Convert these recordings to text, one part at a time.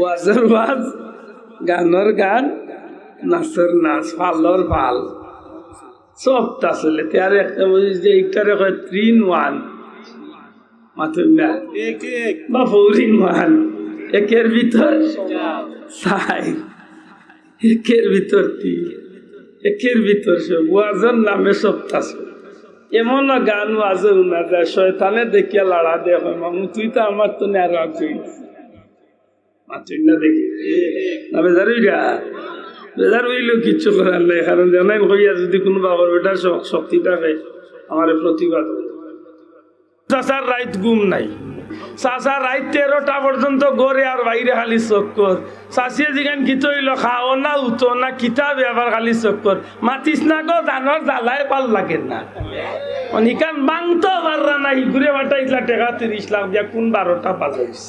ওয়াজের ওয়াজ গানের গান নাচের নাচ ফালর ফাল সব আসলে তার একটা বুঝিস যে এইটারে হয় ত্রিন ওয়ান। মাথুর না বা ফৌরিন ওয়ান। একের ভিতর সাই একের ভিতর তিন। একের ভিতর সব ওয়াজের নামে সব এমন গান ওয়াজে উনা যায়। শয়তানে দেখিয়া লাড়া দেয়া হয়। মামু তুই তো আমার তো মাতুই না দেখি না বেজারুইরা বেজার হইল কিচ্ছু করার নাই, কারণ জানাই হইয়া যদি কোনো বাবার বেটার শক্তি থাকে, আমার প্রতিবাদ রাইত গুম নাই। চাষা রাইত তেরোটা পর্যন্ত গড়ে আর বাইরে খালি চক্কর। চাষিয়ে যেখান কিত হইল খাও না উতো না কিতাব আবার খালি চক্কর। মাতিস না গো ধানের জ্বালায় পাল লাগে না। নিকান বাংতো পাররা না ঘুরে বাটাইছিলা, টেকা তিরিশ লাখ দিয়া কোন বারোটা বাজাইছে।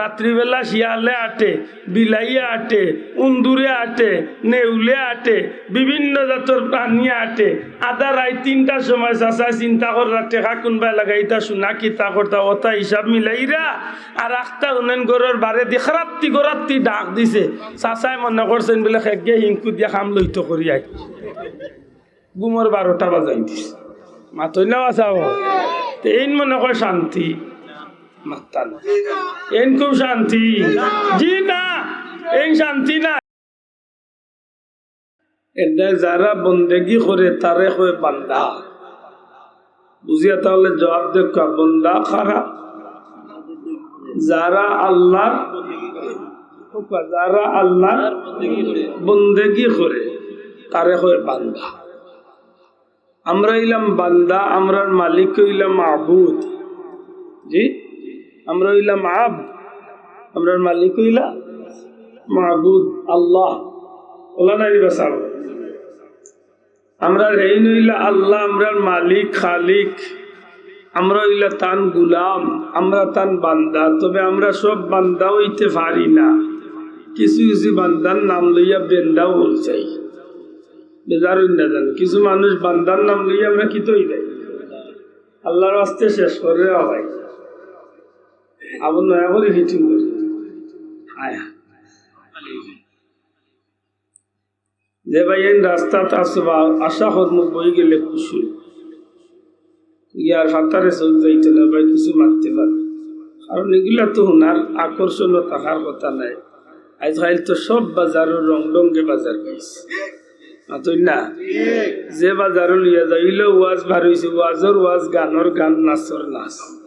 রাত্রিবেলা শিয়ালে আটে, বিলাইয়া আটে, উন্দুরে আটে, নেউলে আটে, বিভিন্ন জাতর প্রাণী আটে। আদা রায় তিনটার সময় চাষা চিন্তা করা টেকা কোনবাই লাগাই ইটা শুনা, কিতা করতা ওটা হিসাব মিলাইরা আর আখটা উন্নয়ন গরের বারে দিয়ে খারাপতি গরাত্তি ডাক দিছে। চাচাই মনে করছেন বলে, খেগে হিংকু দিয়া খাম লইত করি আই গুমর বারোটা বাজাই দিছে। মাতই না বাঁচাব এই মনে কয় শান্তি। এন খুব শান্তি। জি না এই শান্তি না। এটা যারা বন্দেগি করে তারে হয় বান্দা। বুঝিয়া তাহলে জবাব দেখা বন্দা খারাপ যারা আল্লাহ যারা আল্লাহ বন্দেগি করে তারে হয় বান্দা। আমরা ইলাম বান্দা আমরার মালিক হইলাম আবুদ আমরা হইলাম আব আমরার মালিক হইলা মাহবুদ আল্লাহ। নাই বাসাব। আমরা এই নইলা আল্লাহ আমরার মালিক, খালিক। আমরা হইলা তান গুলাম, আমরা তান বান্দা, তবে আমরা সব বান্দা হইতে পারি না। কিছু কিছু বান্দার নাম লইয়া বেন্দাও বল চাই। বেজার না কিছু মানুষ বান্দার নাম লইয়া আমরা কি তৈ যাই আল্লাহর আস্তে শেষ করে হয়। আবার নয়া করে হিটিং করি। আয়া। যে ভাই এই রাস্তাত আসবা আশা কর্ম বই গেলে খুশি। ইয়ার হাতারে চল যাইতে না ভাই কিছু মারতে পারে কারণ এগুলা তো ওনার আকর্ষণ থাকার কথা নাই। আজকাল তো সব বাজারের রং রঙে বাজার পাইছে না? যে বাজারও লিয়া যাইল ওয়াজ বার হয়েছে ওয়াজর ওয়াজ গানর গান নাচর নাচ।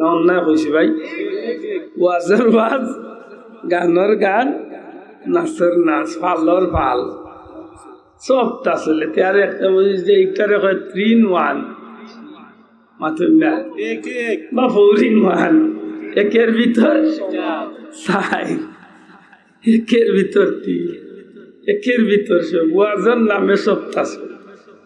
না অন্যায় কইছি ভাই। ওয়াজর ওয়াজ গানর গান নাচর নাচ ফালর ফাল সব আসলে। তার একটা যে এইটারে হয় ত্রিন ওয়ান মাথুর না বা ফৌরিন ওয়ান একের ভিতর সাই একের ভিতর তিন। একের ভিতর সব ওয়াজের নামে সব তাসে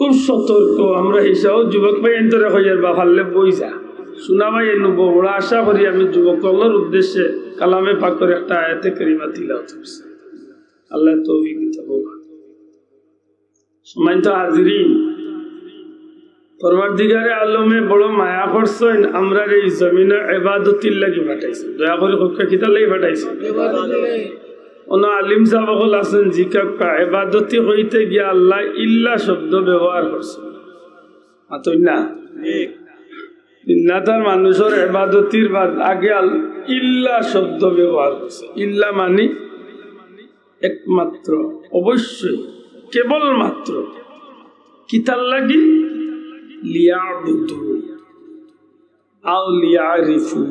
খুব সতর্ক। আমরা হিসাব যুবক ভাই এন্তরে হইয়ার বা ফাললে বই যা শোনা ভাই এনু বড় আশা করি আমি যুবকগুলোর উদ্দেশ্যে কালামে পাকর একটা আয়াতে করিমা তিলা আল্লাহ তো সময় তো হাজিরি পরবর্তীকারে আলমে বড় মায়া করছেন আমরা এই জমিনে এবাদতির লাগি ফাটাইছে দয়া করে কক্ষা খিতার লাগি ফাটাইছে অন আলিম সাহল আছেন জিকা এবাদতি হইতে গিয়া আল্লাহ ইল্লা শব্দ ব্যবহার করছে। আতই না ইন্নাতার মানুষের এবাদতির আগে ইল্লা শব্দ ব্যবহার করছে। ইল্লা মানি একমাত্র, অবশ্যই, কেবলমাত্র কিতার লাগি লিয়াবুদু আও লিয়ারিফুন।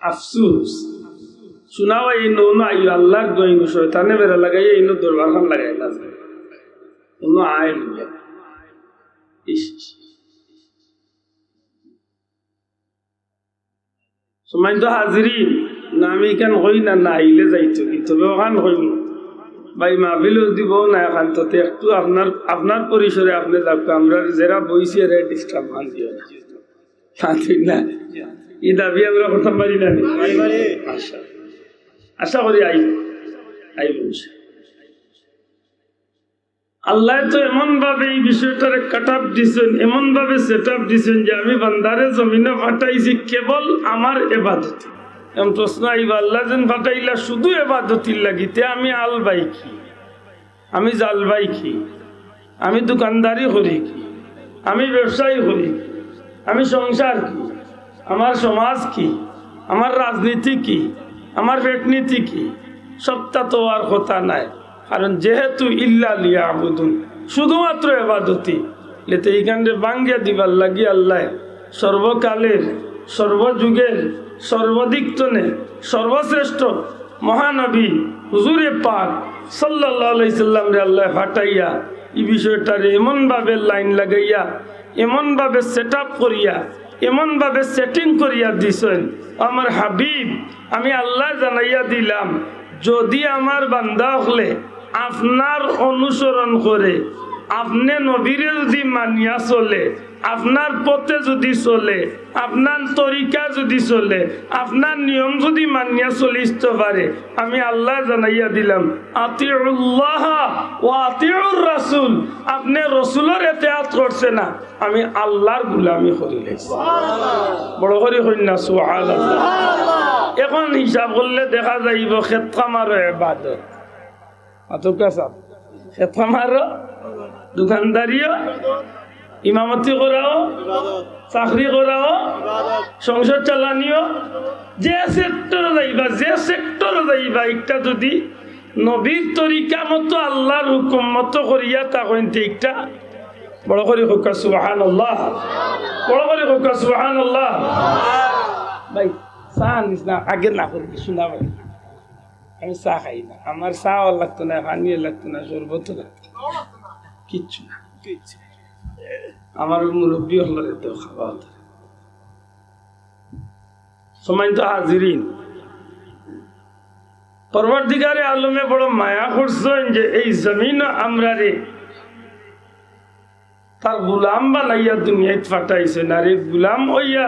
আফসুস। শোনাও এই নৌনো আইও আল্লাহর দইনু শয়তানে বেড়া লাগাই এই নো দরবার খান লাগাই না সময় তো হাজিরি না আমি কেন হই না না আইলে যাইতো কি? তবে ওখান হইম ভাই মাহফিলও দিব, না এখান তো একটু আপনার আপনার পরিসরে আপনি যাক আমরা যারা বইছি এরা ডিস্টার্ব মান দিও না। ই দাবি আমরা কথা পারি না আশা আশা করি আইব। আইব। আল্লাহ তো এমন ভাবে এই বিষয়টারে কাট আপ দিছেন এমন ভাবে সেট আপ দিছেন যে আমি বান্দারে জমিনে ফাটাইছি কেবল আমার এবাদত। এমন প্রশ্ন আইব আল্লাহ যেন ফাটাইলা শুধু এবাদতির লাগিতে আমি আল বাই কি? আমি জাল বাই কি? আমি দোকানদারি করি কি? আমি ব্যবসায়ী করি আমি সংসার কি আমার সমাজ কি? আমার রাজনীতি কি? আমার ব্যটনীতি কি? সবটা তো আর কথা নাই। কারণ যেহেতু ইল্লা লিয়া আবুদুন শুধুমাত্র এবাদতি। লেতে এইখানে বাঙ্গিয়া দিবার লাগি আল্লাহ। সর্বকালের, সর্বযুগের, সর্বদিক্তনে, সর্বশ্রেষ্ঠ মহানবী হুজুরে পাক সাল্লাহ রে আল্লাহ ফাটাইয়া এই বিষয়টারে এমনভাবে লাইন লাগাইয়া, এমনভাবে সেট আপ করিয়া এমনভাবে সেটিং করিয়া দিছেন, আমার হাবিব, আমি আল্লাহ জানাইয়া দিলাম, যদি আমার বান্দা হলে আপনার অনুসরণ করে আপনি নবীরে যদি মানিয়া চলে আপনার পথে যদি চলে আপনার তরিকা যদি চলে আপনার নিয়ম যদি মানিয়া চলিতে পারে আমি আল্লাহ জানাইয়া দিলাম আতিউল্লাহ ও আতিউর রাসুল আপনি রসুলের এতেহাত করছে না আমি আল্লাহর গুলামি করি বড় করে কন্যা সুহাল এখন হিসাব করলে দেখা যাইব খেতকামারও এবাদত। আতকা সাহ খেতকামারও দোকানদারিও, ইমামতি করাও, চাকরি করাও, সংসার চালানিও, যে সেক্টরে যাইবা, যে সেক্টরে যাইবা, একটা যদি নবীর তরিকা মতো আল্লাহর হুকুম মতো করিয়া তা কইতে একটা, বড় করে হুকা সুবাহান আল্লাহ বড় করে হুকা সুবাহান আল্লাহ ভাই, চা আনিস না, আগে না করবি শোনা ভাই আমি চা খাই না। আমার চাও লাগতো না পানিও লাগতো না, শরবত লাগতো। কিচ্ছু না। আমার মুরব্বী হলো তো খাওয়া সময় তো হাজিরিন। পরবর্তীকারে আলমে বড় মায়া করছেন যে এই জমিন আমরা রে তার গুলাম বানাইয়া দুনিয়ায় ফাটাইছে না রে। গুলাম হইয়া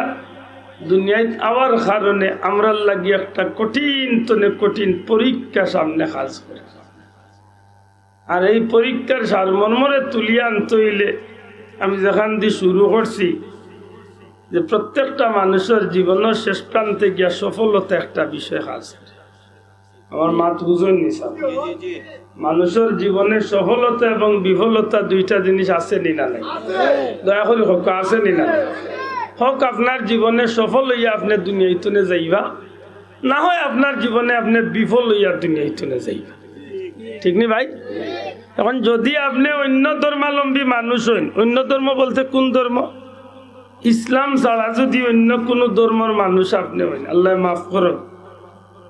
দুনিয়ায় আওয়ার কারণে আমরা লাগি একটা কঠিন তনে কঠিন পরীক্ষা সামনে কাজ করে। আর এই পরীক্ষার সারমর্মরে তুলিয়া আনতে হইলে আমি যেখান দিয়ে শুরু করছি যে প্রত্যেকটা মানুষের জীবনের শেষ প্রান্তে গিয়া সফলতা একটা বিষয় কাজ করে আমার মাত বুঝুন নিসাব মানুষের জীবনে সফলতা এবং বিফলতা দুইটা জিনিস আছে নি না নাই? দয়া করে হোক আছে নি না? হোক আপনার জীবনে সফল হইয়া আপনি দুনিয়া ইতনে যাইবা। না হয় আপনার জীবনে আপনি বিফল হইয়া দুনিয়া ইতনে যাইবা। ঠিক নি ভাই? এখন যদি আপনি অন্য ধর্মাবলম্বী মানুষ হইন অন্য ধর্ম বলতে কোন ধর্ম? ইসলাম ছাড়া যদি অন্য কোনো ধর্মের মানুষ আপনি হইন আল্লাহ মাফ করুন।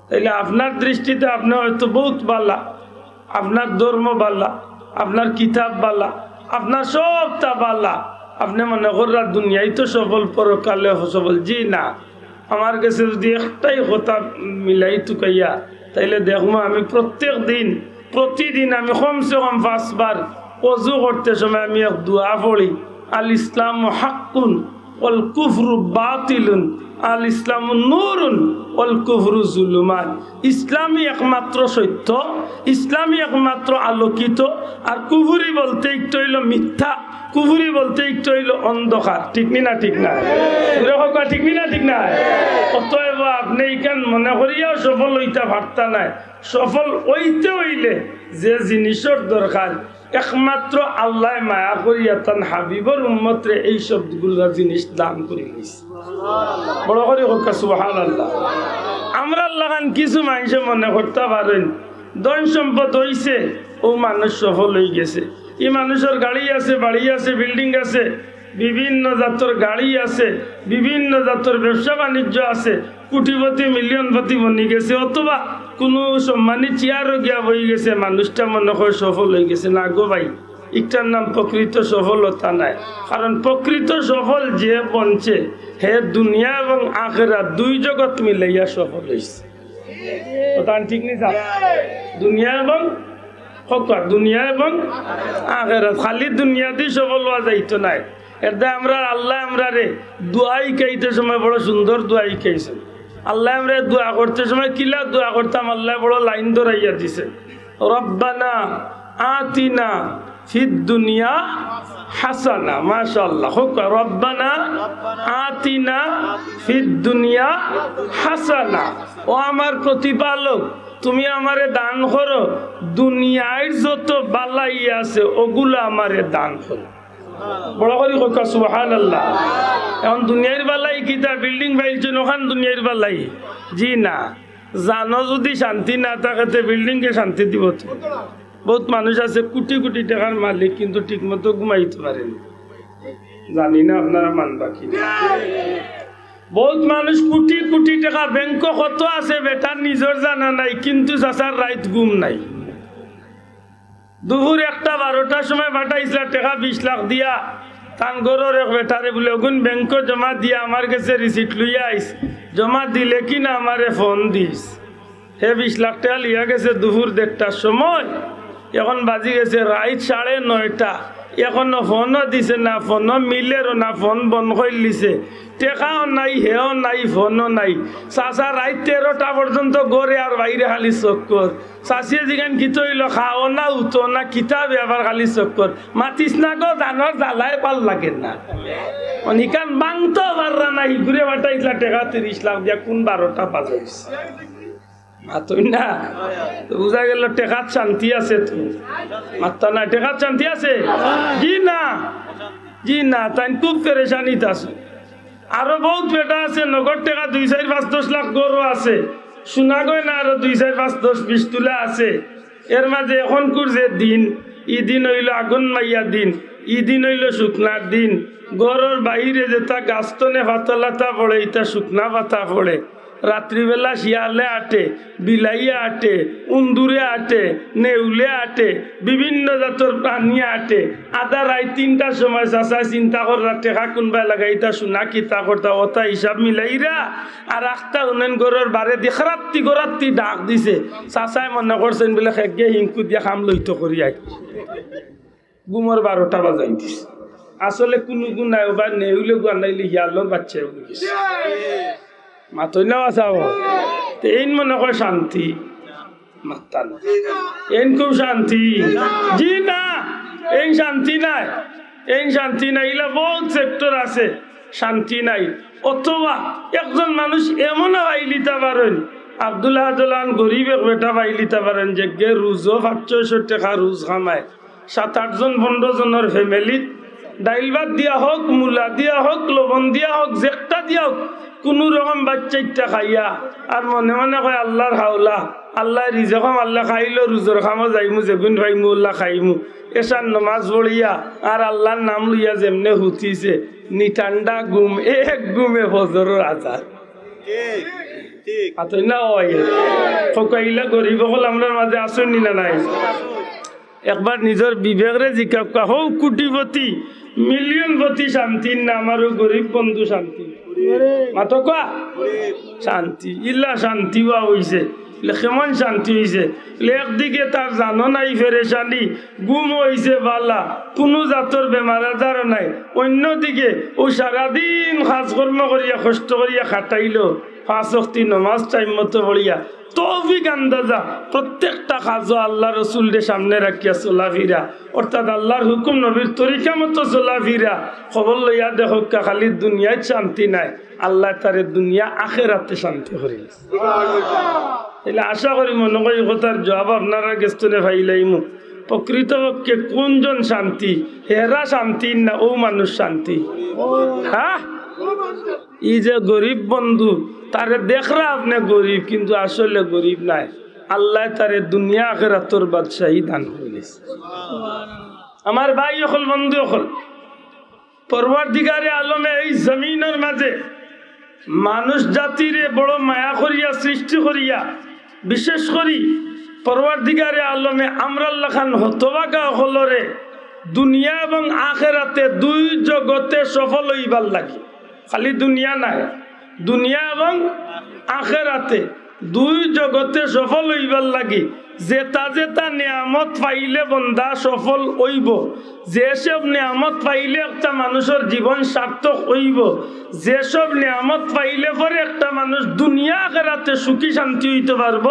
তাইলে আপনার দৃষ্টিতে আপনি হয়তো বহুত বালা, আপনার ধর্ম বালা, আপনার কিতাব বালা, আপনার সবটা বালা। আপনি মনে করার দুনিয়ায় তো সফল, পরকালে সফল। জি না, আমার কাছে যদি একটাই কথা মিলাই তুকাইয়া, তাইলে দেখব আমি প্রত্যেক দিন প্রতিদিন আমি কমসে কম পাঁচবার অজু করতে সময় আমি এক দোয়া পড়ি, আল ইসলাম হাক্কুন ওল কুফরু বাতিলুন, আল ইসলাম নুরুন ওল কুফরু জুলুমান ইসলামই একমাত্র সত্য, ইসলামই একমাত্র আলোকিত, আর কুফুরি বলতে একটু হইল মিথ্যা, কুফুরি বলতে একটু হইল অন্ধকার। ঠিক নি ঠিক না? ঠিক না ঠিক না? অতএব আপনি মনে করিয়াও সফল হইতে পারতা নাই। সফল হইতে হইলে যে জিনিসের দরকার একমাত্র আল্লাহ মায়া করিয়া তান হাবিবর উম্মতরে এই সবগুলা জিনিস দান করে গেছে বড় করে হোক সুহান আল্লাহ আমরা কিছু মানুষে মনে করতে পারেন ধন সম্পদ হইছে ও মানুষ সফল হয়ে গেছে। এই মানুষের গাড়ি আছে বাড়ি আছে বিল্ডিং আছে বিভিন্ন জাতর গাড়ি আছে, বিভিন্ন জাতর ব্যবসা বাণিজ্য আছে, কোটিপতি, মিলিয়নপতি বনি গেছে, অথবা কোনো সম্মানী চেয়ারও গিয়া বই গেছে, মানুষটা মনে হয় সফল হয়ে গেছে। না গো ভাই ইটার নাম প্রকৃত সফলতা নাই। কারণ প্রকৃত সফল যে বঞ্চে হে দুনিয়া এবং আখেরা দুই জগৎ মিলাইয়া সফল হয়েছে ঠিক স্যার দুনিয়া এবং হকা দুনিয়া এবং আখেরা খালি দুনিয়াতেই সফল হওয়া যাইতো নাই। এটা আমরা, আল্লাহ আমরা রে, দোয়াই খাইতে সময় বড় সুন্দর দোয়াই খাইছেন আল্লাহ আমরা দোয়া করতে সময় কিলা দোয়া করতাম, আল্লাহ বড় লাইন ধরাইয়া দিছে। রব্বানা আতিনা দুনিয়া হাসানা দুনিয়া হাসানা। তুমি আমারে দান করো দুনিয়ার যত বালাই আছে, ওগুলো আমারে দান করো। বড় করে কোকা সুহান আল্লাহ এখন দুনিয়ার বালাই কিতা বিল্ডিং বাইলছেন ওখান দুনিয়ার বালাই জি না। জানো যদি শান্তি না থাকাতে বিল্ডিংকে শান্তি দিব বহুত মানুষ আছে, কোটি কোটি টাকার মালিক, কিন্তু ঠিক মতো ঘুমাইতে পারেন জানি না আপনারা মানবা কি বহুত মানুষ কোটি কোটি টাকা ব্যাংক কত আছে বেটার নিজের জানা নাই, কিন্তু চাচার রাইত ঘুম নাই। দুপুর একটা বারোটার সময় পাঠাইছিলা টাকা বিশ লাখ দিয়া তান জমা দিয়া জমা দিলে ফোন হে লাখ গেছে দুপুর সময়। এখন বাজি গেছে রাইট সাড়ে নয়টা। এখনও ফোনও দিছে না, ফোনও মিলেরও না, ফোন বন্ধ করে লিছে টেকাও নাই, হেও নাই, ফোনও নাই। চাচা রাইত তেরোটা পর্যন্ত গড়ে আর বাইরে খালি চক্কর চাচিয়ে যেখান কি তৈল খাও না, উঠো না কিতাব এবার খালি চক্কর মাতিস না গো জানোর জ্বালাই পাল লাগে না। অনিকান বাংতো পাররা না ঘুরে বাটাইছিলা টেকা তিরিশ লাখ দিয়া, কোন বারোটা বাজাইছে? না। গেল টেকাত শান্তি আছে টেকাত শান্তি আছে? না। না খুব আছে। আরও বহুত বেটা আছে, নগদ টাকা দুই চার পাঁচ দশ লাখ গরু আছে। গয় না আরও দুই চার পাঁচ দশ বিশ তোলা আছে। এর মাঝে এখন যে দিন, ই দিন হইল আগুন মাইয়া দিন, ই দিন হইল শুকনার দিন। গরুর বাহিরে যেটা গাছতনে ভাতলাতা পড়ে ইটা শুকনা পাতা পড়ে রাত্রিবেলা শিয়ালে আটে, বিলাইয়ে আটে, উন্দুরে আটে, নেউলে আটে, বিভিন্ন জাতের প্রাণী আটে। আধা রাই তিনটার সময় চাষা চিন্তা কর রাতে করার টেকা কোনবা লাগাইতা শোনা কিতা করতা ওটা হিসাব মিলাইরা আর আখটা উন্নয়ন গরের বারে দিয়ে খারাপতি গরাত্তি ডাক দিছে। চাচাই মনে করছেন বলে, খেগে হিংকু দিয়া খাম লইত করি আই গুমর বারোটা বাজাই দিছে। আসলে কোনো গুণ নাই বা নেউলে গুয়ানাইলে হিয়ালোর বাচ্চা মনে শান্তি। খুব শান্তি। না এই শান্তি নাই। এই শান্তি বহুত আছে। শান্তি নাই। অথবা একজন মানুষ এমন আইলিতে পারেন আবদুল্লাহ আদুল্লাহ গরিব এক বেটা পারেন, যে গে রুজও পাঁচশো টাকা রুজ খামায় সাত আটজন পনেরো জনের ফ্যামিলিত ডাইল ভাত দিয়া হোক মূলা দিয়া হোক লবণ দিয়া হোক জেকটা দিয়া হোক কোনো রকম বাচ্চাইটা খাইয়া আর মনে মনে কয় আল্লাহর হাওলা আল্লাহ রিজকম আল্লাহ খাইলো রুজর খামো যাইমু যেগুন ভাইমু আল্লাহ খাইমু। এসার নমাজ পড়িয়া আর আল্লাহর নাম লইয়া যেমনে হুতিছে নিঠান্ডা গুম এক গুমে ফজরের আজাদ আতই না হয়। ফকাইলা গরিব হল আমরা মাঝে আসেনি না নাই? একবার নিজের বিবেকরে জিজ্ঞাসা হৌ কোটিপতি মিলিয়নপতি শান্তি না আমারও গরিব বন্ধু শান্তি? মাতো কোয়া শান্তি ইল্লা শান্তি বা হইছে কেমন শান্তি হয়েছে একদিকে তার জানো নাই ফেরেশানি গুম হয়েছে বালা। কোনো জাতর বেমার আজার নাই। অন্যদিকে ও সারাদিন কাজকর্ম করিয়া, কষ্ট করিয়া খাটাইল। পাঁচ অক্তি নমাজ টাইম মতো পড়িয়া। তৌফিক আন্দাজা প্রত্যেকটা কাজও আল্লাহ রসুলদের সামনে রাখিয়া চলাফিরা অর্থাৎ আল্লাহর হুকুম নবীর তরিকা মতো চলাফিরা খবর লইয়া দেখো, খালি দুনিয়ায় শান্তি নাই। আল্লাহ তারে দুনিয়া আখেরাতে শান্তি করিল। এলে আশা করি মনে করি কথার জবাব আপনারা গেস্তনে ভাইলাইমু প্রকৃতপক্ষে কোনজন শান্তি? হেরা শান্তি না ও মানুষ শান্তি? হ্যাঁ? ই যে গরিব বন্ধু, তারে দেখরা আপনি গরিব, কিন্তু আসলে গরিব নাই। আল্লাহ তারে দুনিয়া আখেরাতর বাদশাহী দান করেছে আমার ভাই অকল, বন্ধু অকল। পরবার দিগারে আলমে এই জমিনের মাঝে মানুষ জাতিরে বড় মায়া করিয়া, সৃষ্টি করিয়া বিশেষ করি পরবার দিগারে আলমে আমরাল্লা খান হতবাকা হলরে দুনিয়া এবং আখেরাতে দুই জগতে সফল হইবার লাগে। খালি দুনিয়া নাই, দুনিয়া এবং আখেরাতে। দুই জগতে সফল হইবার লাগি। জেতা জেতা নিয়ামত পাইলে বন্দা সফল হইব। যেসব নিয়ামত পাইলে একটা মানুষের জীবন সার্থক হইব। যেসব নিয়ামত পাইলে পরে একটা মানুষ দুনিয়া আখেরাতে সুখী শান্তি হইতে পারব।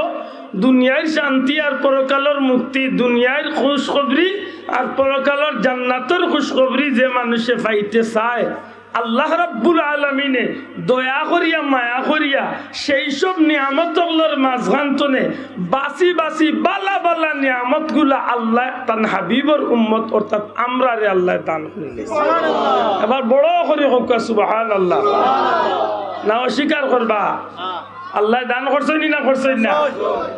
দুনিয়ার শান্তি আর পরকালের মুক্তি, দুনিয়ার খুশখবরি আর পরকালের জান্নাতের খুশখবরি যে মানুষে পাইতে চায়। আল্লাহ রাব্বুল আলমিনে দয়া করিয়া মায়া করিয়া সেই সব নিয়ামতগুলোর মাঝখান্তনে বাসি বাসি বালা বালা নিয়ামতগুলা আল্লাহ তান হাবিবর উম্মত অর্থাৎ আমরা রে আল্লাহ দান করিলে এবার বড় করে হোক সুবাহান আল্লাহ না অস্বীকার করবা। আল্লাহ দান করছেন না করছেন না?